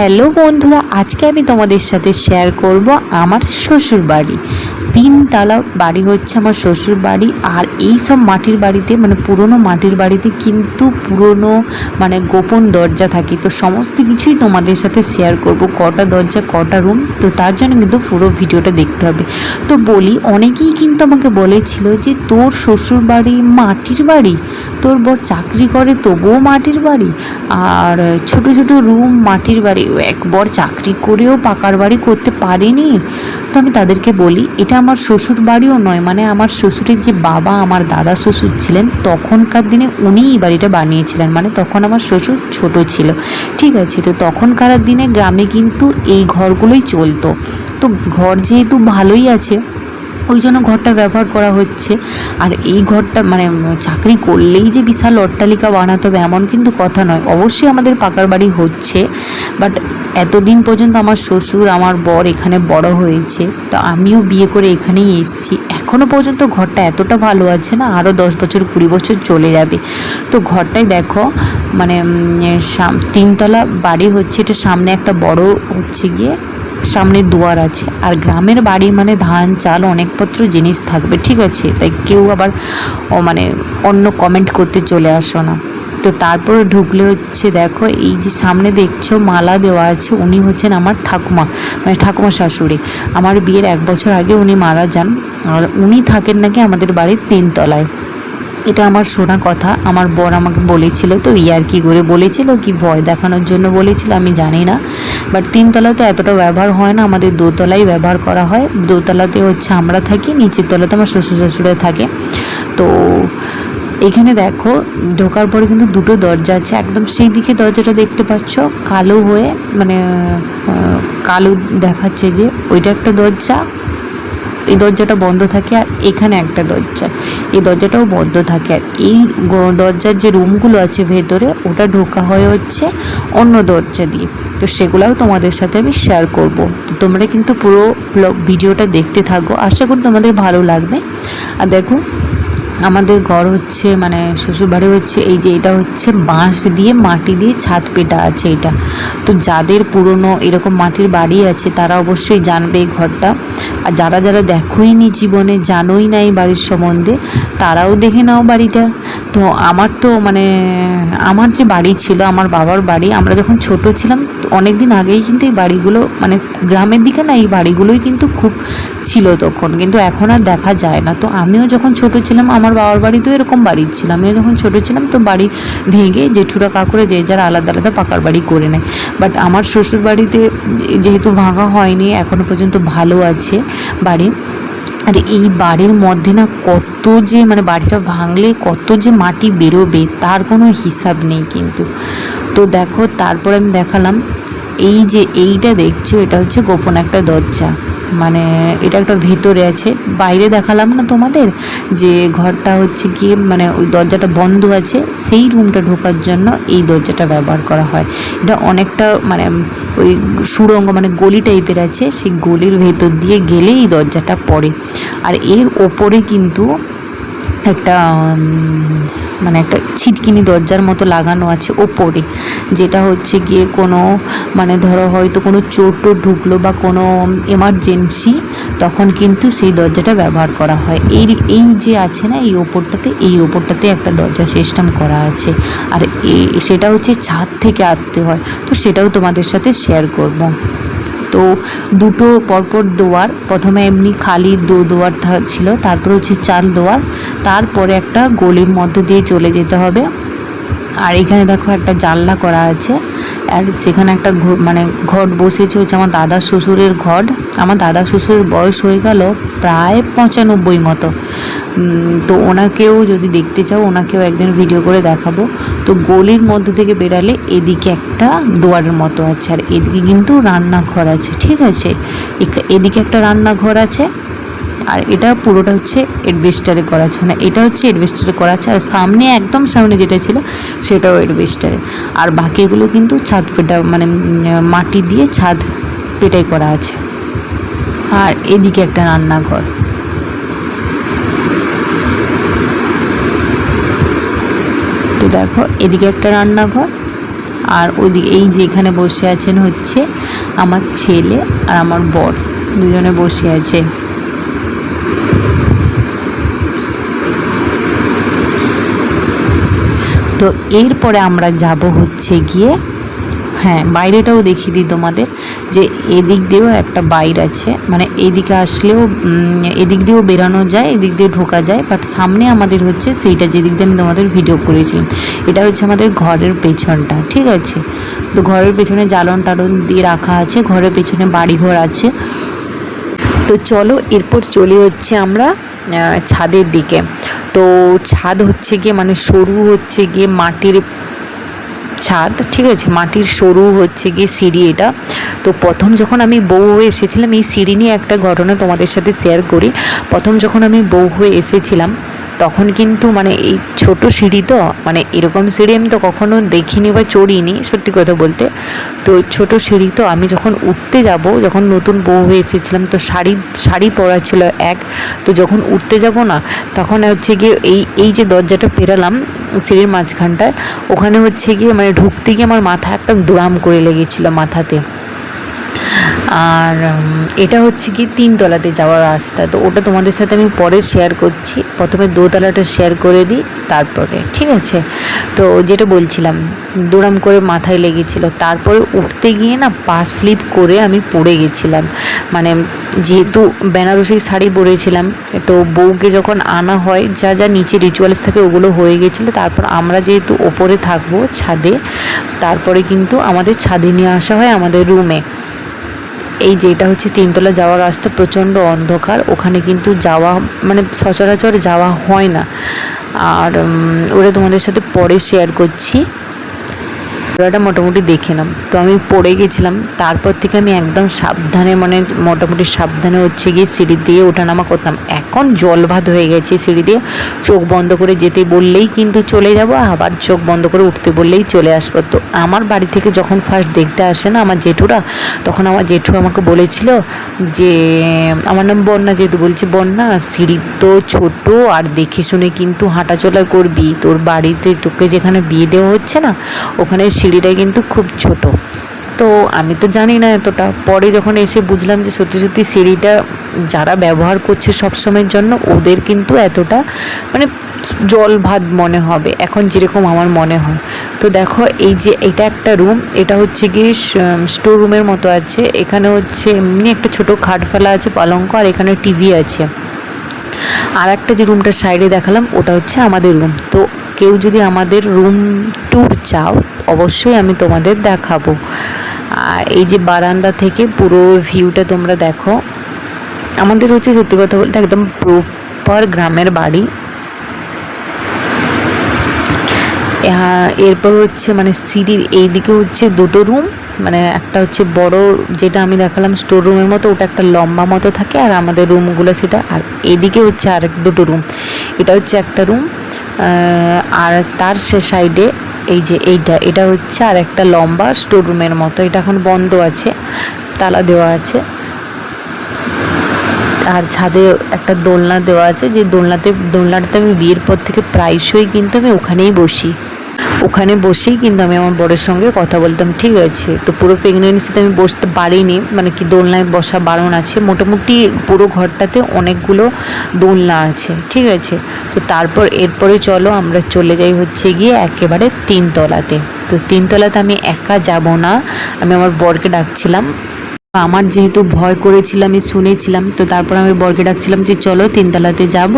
Hello বন্ধুরা, আজকে আমি তোমাদের সাথে শেয়ার করব আমার শ্বশুর বাড়ি। তিনতলা বাড়ি হচ্ছে আমার শ্বশুর বাড়ি, আর এই সব মাটির বাড়িতে মানে পুরনো মাটির বাড়িতে কিন্তু পুরনো মানে গোপন দরজা থাকে। তো সমস্ত কিছুই তোমাদের সাথে শেয়ার করব, কটা দরজা, কটা রুম তো তার জন্য কিন্তু পুরো ভিডিওটা দেখতে হবে। তো বলি, অনেকেই কিন্তু আমাকে বলেছিল যে তোর শ্বশুর বাড়ি মাটির বাড়ি? তোর বর চাকরি করে তবুও মাটির বাড়ি আর ছোট ছোট রুম মাটির বাড়ি। এক বর চাকরি করেও পাকার বাড়ি করতে পারেনি। তো আমি তাদেরকে বলি, এটা আমার শ্বশুর বাড়িও নয় মানে আমার শ্বশুরের যে বাবা, আমার দাদা শ্বশুর ছিলেন, তখনকার দিনে উনি এই বাড়িটা বানিয়েছিলেন মানে তখন আমার শ্বশুর ছোট ছিল। ঠিক আছে, তো তখনকার দিনে গ্রামে কিন্তু এই ঘরগুলোই চলতো। তো ঘর যেহেতু ভালোই আছে ওই জন্য ঘরটা ব্যবহার করা হচ্ছে। আর এই ঘরটা মানে চাকরি করলেই যে বিশাল অট্টালিকা বানাতে হবে এমন কিন্তু কথা নয়। অবশ্যই আমাদের পাকার বাড়ি হচ্ছে বাট এতদিন পর্যন্ত আমার শ্বশুর, আমার বর এখানে বড় হয়েছে। তো আমিও বিয়ে করে এখানেই এসেছি। এখনও পর্যন্ত ঘরটা এতটা ভালো আছে না আরও দশ বছর, কুড়ি বছর চলে যাবে। তো ঘরটাই দেখো মানে তিনতলা বাড়ি হচ্ছে। এটা সামনে একটা বড় হচ্ছে গিয়ে সামনে দুয়ার আছে। আর গ্রামের বাড়ি মানে ধান, চাল, অনেকপত্র জিনিস থাকবে, ঠিক আছে? তাই কেউ আবার, ও মানে অন্য কমেন্ট করতে চলে আসো না। তো তারপরে ঢুকলে হচ্ছে দেখো, এই যে সামনে দেখছ মালা দেওয়া আছে, উনি হচ্ছেন আমার ঠাকুমা মানে ঠাকুমা শাশুড়ি। আমার বিয়ের এক বছর আগে উনি মারা যান, আর উনি থাকেন নাকি আমাদের বাড়ির তিনতলায়। এটা আমার শোনা কথা, আমার বর আমাকে বলেছিল তো ইয়ার কি করে বলেছিল, কি ভয় দেখানোর জন্য বলেছিল, আমি জানি না। বাট তিনতলাতে এতটা ব্যবহার হয় না, আমাদের দোতলাই ব্যবহার করা হয়। দোতলাতে হচ্ছে আমরা থাকি, নিচের তলাতে আমার শ্বশুর শাশুড়ে থাকে। তো এখানে দেখো, ঢোকার পরে কিন্তু দুটো দরজা আছে, একদম সেই দিকে দরজাটা দেখতে পাচ্ছ, কালো হয়ে মানে কালো দেখাচ্ছে যে, ওইটা একটা দরজা, এই দরজাটা বন্ধ থাকে আর এখানে একটা দরজা। এই দরজাটাও বন্ধ থাকে। আর এই দরজার যে রুমগুলো আছে ভেতরে, ওটা ঢোকা হয় হচ্ছে অন্য দরজা দিয়ে। তো সেগুলোও তোমাদের সাথে আমি শেয়ার করব। তো তোমরা কিন্তু পুরো ভিডিওটা দেখতে থাকো। আশা করি তোমাদের ভালো লাগবে। আর দেখো আমাদের ঘর হচ্ছে মানে শ্বশুরবাড়ি হচ্ছে, এই যে এটা হচ্ছে বাঁশ দিয়ে মাটি দিয়ে ছাদ পেটা আছে এটা। তো যাদের পুরনো এরকম মাটির বাড়ি আছে, তারা অবশ্যই জানবে এই ঘরটা। আর যারা যারা দেখোই নি জীবনে, জানোই না এই বাড়ির সম্বন্ধে, তারাও দেখে নাও বাড়িটা। তো আমার তো মানে আমার যে বাড়ি ছিল, আমার বাবার বাড়ি, আমরা যখন ছোট ছিলাম অনেক দিন আগেই কিন্তু এই বাড়িগুলো মানে গ্রামের দিকে না, এই বাড়িগুলোই কিন্তু খুব ছিল তখন। কিন্তু এখন আর দেখা যায় না। তো আমিও যখন ছোট ছিলাম, আমার বাবার বাড়িতেও এরকম বাড়ি ছিল। আমিও যখন ছোট ছিলাম, তো বাড়ি ভেঙে জেঠুরা কাকুরে যে যার আলাদা আলাদা পাকার বাড়ি করে নেয়। বাট আমার শ্বশুর বাড়িতে যেহেতু ভাঙা হয়নি, এখনও পর্যন্ত ভালো আছে বাড়ি। আর এই বাড়ির মধ্যে না কত যে মানে বাড়িটা ভাঙলে কত যে মাটি বেরোবে, তার কোনো হিসাব নেই কিন্তু। তো দেখো, তারপর আমি দেখালাম, এই যে এইটা দেখছ, এটা হচ্ছে গোপন একটা দরজা। মানে এটা একটা ভেতরে আছে। বাইরে দেখালাম না তোমাদের যে ঘরটা হচ্ছে গিয়ে মানে ওই দরজাটা বন্ধ আছে, সেই রুমটা ঢোকার জন্য এই দরজাটা ব্যবহার করা হয়। এটা অনেকটা মানে ওই সুড়ঙ্গ মানে গলি টাইপের আছে, সেই গলির ভেতর দিয়ে গেলে এই দরজাটা পড়ে। আর এর ওপরে কিন্তু একটা মানে একটা ছিটকিনি দরজার মতো লাগানো আছে ওপরে। যেটা হচ্ছে গিয়ে কোনো মানে ধরো হয়তো কোনো চোর ঢুকলো বা কোনো এমার্জেন্সি তখন কিন্তু সেই দরজাটা ব্যবহার করা হয়। এই এই যে আছে না এই ওপরটাতে এই ওপরটাতে একটা দরজা সিস্টেম করা আছে। আর এ- সেটা হচ্ছে ছাদ থেকে আসতে হয়। তো সেটাও তোমাদের সাথে শেয়ার করব। তো দুটো পরপর দোয়ার, প্রথমে এমনি খালি দু দোয়ার ছিল, তারপর হচ্ছে চাল দোয়ার, তারপরে একটা গলির মধ্যে দিয়ে চলে যেতে হবে। আর এখানে দেখো একটা জানলা করা আছে। আর সেখানে একটা মানে ঘট বসেছে হচ্ছে আমার দাদা শ্বশুরের ঘট। আমার দাদা শ্বশুরের বয়স হয়ে গেল প্রায় পঁচানব্বই মতো। তো ওনাকেও যদি দেখতে চাও, ওনাকেও একদিন ভিডিও করে দেখাবো। তো গলির মধ্যে থেকে বেরালে এদিকে একটা দুয়ারের মতো আছে। আর এদিকে কিন্তু রান্নাঘর আছে, ঠিক আছে? এদিকে একটা রান্নাঘর আছে। আর এটা পুরোটা হচ্ছে এডভেস্টারে করা আছে। মানে এটা হচ্ছে এডভেস্টারে করা আছে আর সামনে একদম সামনে যেটা ছিল সেটাও এডভেস্টারে। আর বাকিগুলো কিন্তু ছাদ পেটা মানে মাটি দিয়ে ছাদ পেটাই করা আছে। আর এদিকে একটা রান্নাঘর। তো দেখো, এদিকে একটা রান্নাঘর আর ওইদিকে, এই যে এখানে বসে আছেন হচ্ছে আমার ছেলে আর আমার বর। দুজনে বসে আছে। তো এরপরে আমরা যাব হচ্ছে গিয়ে হ্যাঁ বাইরেটাও দেখিয়ে দিই তোমাদের, যে এদিক দিয়েও একটা বাইর আছে মানে এদিকে আসলেও এদিক দিয়েও বেরানো যায়, এদিক দিয়ে ঢোকা যায় বাট সামনে আমাদের হচ্ছে সেইটা যেদিক দিয়ে আমি তোমাদের ভিডিও করেছিলাম, এটা হচ্ছে আমাদের ঘরের পেছনটা, ঠিক আছে? তো ঘরের পেছনে জ্বালন টালন দিয়ে রাখা আছে, ঘরের পেছনে বাড়িঘর আছে। তো চলো, এরপর চলে হচ্ছে আমরা ছাদের দিকে। তো ছাদ হচ্ছে গিয়ে মানে সরু হচ্ছে গিয়ে মাটির ছাদ, ঠিক আছে? মাটির সরু হচ্ছে গিয়ে সিঁড়ি এটা। তো প্রথম যখন আমি বউ হয়ে এসেছিলাম, এই সিঁড়ি নিয়ে একটা ঘটনা তোমাদের সাথে শেয়ার করি। প্রথম যখন আমি বউ হয়ে এসেছিলাম, তখন কিন্তু মানে এই ছোট সিঁড়ি তো মানে এরকম সিঁড়ি আমি তো কখনো দেখিনি বা চড়িনি, সত্যি কথা বলতে। তো ছোট সিঁড়ি তো, আমি যখন উঠতে যাব, যখন নতুন বউ হয়ে এসেছিলাম, তো শাড়ি শাড়ি পরা ছিল এক। তো যখন উঠতে যাব না, তখন হচ্ছে গিয়ে এই এই যে দরজাটা পেরালাম, সিঁড়ির মাঝখানটায়, ওখানে হচ্ছে গিয়ে মানে ঢুকতে গিয়ে আমার মাথা একটা দুরাম করে লেগেছিল মাথাতে। আর এটা হচ্ছে কি তিনতলাতে যাওয়ার রাস্তা। তো ওটা তোমাদের সাথে আমি পরে শেয়ার করছি। প্রথমে দোতলাটা শেয়ার করে দিই, তারপরে, ঠিক আছে? তো যেটা বলছিলাম দৌড়াম করে মাথায় লেগেছিল। তারপরে উঠতে গিয়ে না পা স্লিপ করে আমি পড়ে গেছিলাম। মানে যেহেতু বেনারসি শাড়ি পরেছিলাম, তো বউকে যখন আনা হয়, যা যা নিচে রিচুয়ালস থাকে ওগুলো হয়ে গেছিল। তারপর আমরা যেহেতু ওপরে থাকব ছাদে, তারপরে কিন্তু আমাদের ছাদে নিয়ে আসা হয় আমাদের রুমে এই যেটা হচ্ছে তিনতলা যাওয়ার রাস্তা, প্রচণ্ড অন্ধকার। ওখানে কিন্তু যাওয়া মানে সচরাচর যাওয়া হয় না। আর ওটা তোমাদের সাথে পরে শেয়ার করছি। ওটা মোটামুটি দেখে নাম। তো আমি পড়ে গেছিলাম, তারপর থেকে আমি একদম সাবধানে মানে মোটামুটি সাবধানে হচ্ছে গিয়ে সিঁড়ি দিয়ে ওঠানামা করতাম। এখন জল ভাত হয়ে গেছে সিঁড়ি দিয়ে, চোখ বন্ধ করে যেতে বললেই কিন্তু চলে যাব, আবার চোখ বন্ধ করে উঠতে বললেই চলে আসব। তো আমার বাড়ি থেকে যখন ফার্স্ট দেখতে আসে না আমার জেঠুরা, তখন আমার জেঠু আমাকে বলেছিল যে, আমার নাম বন্যা যেহেতু বলছি, বন্যা, সিঁড়ি তো ছোট আর দেখে শুনে কিন্তু হাঁটাচলা করবি। তোর বাড়িতে তোকে যেখানে বিয়ে দেওয়া হচ্ছে না, ওখানে সিঁড়িটা কিন্তু খুব ছোট। তো আমি তো জানি না এতটা। পরে যখন এসে বুঝলাম যে সত্যি সত্যি সিঁড়িটা যারা ব্যবহার করছে সব সময়ের জন্য, ওদের কিন্তু এতটা মানে জল ভাত মনে হবে, এখন যেরকম আমার মনে হয়। তো দেখো, এই যে এটা একটা রুম এটা হচ্ছে কি স্টোর রুমের মতো আছে। এখানে হচ্ছে এমনি একটা ছোট খাট ফেলা আছে, পালঙ্ক, আর এখানে টিভি আছে। আর একটা যে রুমটার সাইডে দেখালাম, ওটা হচ্ছে আমাদের রুম তো কেউ যদি আমাদের রুম ট্যুর চাও, অবশ্যই আমি তোমাদের দেখাবো। আর এই যে বারান্দা থেকে পুরো ভিউটা তোমরা দেখো। আমাদের হচ্ছে সত্যি কথা বলতে একদম প্রপার গ্রামের বাড়ি। এরপর হচ্ছে মানে সিঁড়ির এইদিকে হচ্ছে দুটো রুম মানে একটা হচ্ছে বড় যেটা আমি দেখালাম স্টোর রুমের মতো, ওটা একটা লম্বা মতো থাকে আর আমাদের রুমগুলো সেটা, আর এদিকে হচ্ছে আর দুটো রুম এটা হচ্ছে একটা রুম আর তার সে সাইডে এই যে এইটা, এটা হচ্ছে আর একটা লম্বা স্টোর রুমের মতো। এটা এখন বন্ধ আছে, তালা দেওয়া আছে। আর ছাদে একটা দোলনা দেওয়া আছে, যে দোলনাতে, দোলনাটাতে আমি বিয়ের পর থেকে প্রায়শই কিন্তু আমি ওখানেই বসি। ওখানে বসেই কিন্তু আমি আমার বরের সঙ্গে কথা বলতাম, ঠিক আছে। তো পুরো প্রেগনেন্সিতে আমি বসতে পারিনি মানে কি দোলনায় বসা বারণ আছে। মোটামুটি পুরো ঘরটাতে অনেকগুলো দোলনা আছে, ঠিক আছে। তো তারপর, এরপরে চলো, আমরা চলে যাই হচ্ছে গিয়ে একেবারে তিনতলাতে। তো তিনতলাতে আমি একা যাব না, আমি আমার বরকে ডাকছিলাম। আমার যেহেতু ভয় করেছিল, আমি শুনেছিলাম। তো তারপর আমি বরকে ডাকছিলাম যে, চলো তিনতলাতে যাব।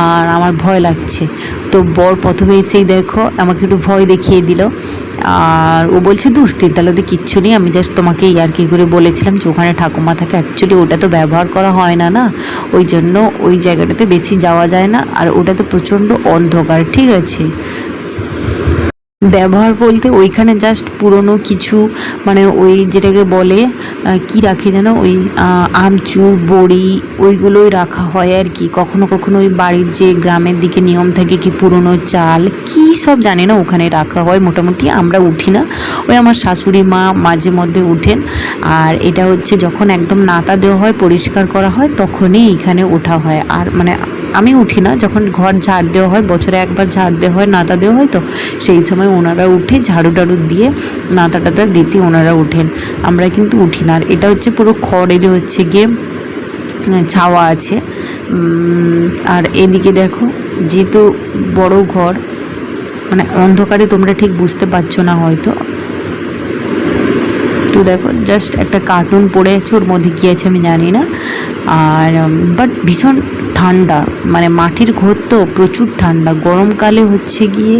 আর আমার ভয় লাগছে। তো বর প্রথমে এসেই দেখো, আমাকে একটু ভয় দেখিয়ে দিল। আর ও বলছে দূর তিনতলাতে কিচ্ছু নেই, আমি জাস্ট তোমাকে ইয়ার্কি করে বলেছিলাম যে ওখানে ঠাকুমা থাকে। অ্যাকচুয়ালি ওটা তো ব্যবহার করা হয় না না? ওই জন্য ওই জায়গাটাতে বেশি যাওয়া যায় না। আর ওটা তো প্রচণ্ড অন্ধকার, ঠিক আছে? ব্যবহার বলতে ওইখানে জাস্ট পুরনো কিছু মানে ওই যেটাকে বলে কি রাখে যেন? ওই আমচুর, বড়ি, ওইগুলোই রাখা হয় আর কি। কখনো কখনো ওই বাড়ির যে গ্রামের দিকে নিয়ম থাকে কি পুরনো চাল, কি সব জানি না ওখানে রাখা হয় মোটামুটি, আমরা উঠি না। ওই আমার শাশুড়ি মা মাঝে মধ্যে উঠেন। আর এটা হচ্ছে যখন একদম নাতা দেওয়া হয়, পরিষ্কার করা হয়, তখনই এখানে ওঠা হয়। আর মানে আমি উঠি না, যখন ঘর ঝাড় দেওয়া হয়, বছরে একবার ঝাড় দেওয়া হয়, নাতা দেওয়া হয় তো, সেই সময় ওনারা উঠে ঝাড়ু টাড়ু দিয়ে নাতা টাতা দিতে ওনারা ওঠেন। আমরা কিন্তু উঠি না। আর এটা হচ্ছে পুরো খড়েরই হচ্ছে গিয়ে ছাওয়া আছে। আর এদিকে দেখো, যেহেতু বড় ঘর মানে অন্ধকারে তোমরা ঠিক বুঝতে পারছ না হয়তো। তো দেখো জাস্ট একটা কার্টুন পড়ে আছে, ওর মধ্যে কী আছে আমি জানি না। আর বাট ভীষণ ঠান্ডা মানে মাটির ঘর তো প্রচুর ঠান্ডা। গরমকালে হচ্ছে গিয়ে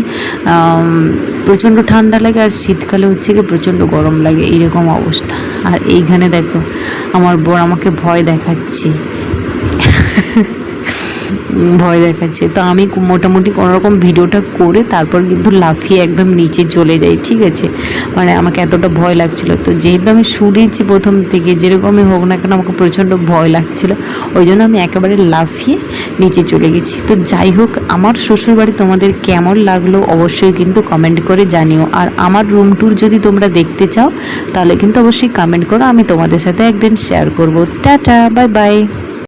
প্রচণ্ড ঠান্ডা লাগে আর শীতকালে হচ্ছে গিয়ে প্রচণ্ড গরম লাগে, এরকম অবস্থা। আর এইখানে দেখো, আমার বর আমাকে ভয় দেখাচ্ছে। ভয় দেখাচ্ছে। তো আমি মোটামুটি কোনোরকম ভিডিওটা করে তারপর কিন্তু লাফিয়ে একদম নিচে চলে যাই, ঠিক আছে? মানে আমাকে এতটা ভয় লাগছিল। তো যেহেতু আমি শুনেছি প্রথম থেকে, যেরকমই হোক না কেন আমাকে প্রচণ্ড ভয় লাগছিল, ওই জন্য আমি একেবারে লাফিয়ে নিচে চলে গেছি। তো যাই হোক, আমার শ্বশুরবাড়ি তোমাদের কেমন লাগল অবশ্যই কিন্তু কমেন্ট করে জানিও। আর আমার রুম ট্যুর যদি তোমরা দেখতে চাও, তাহলে কিন্তু অবশ্যই কমেন্ট করো, আমি তোমাদের সাথে একদিন শেয়ার করব। Tata bye bye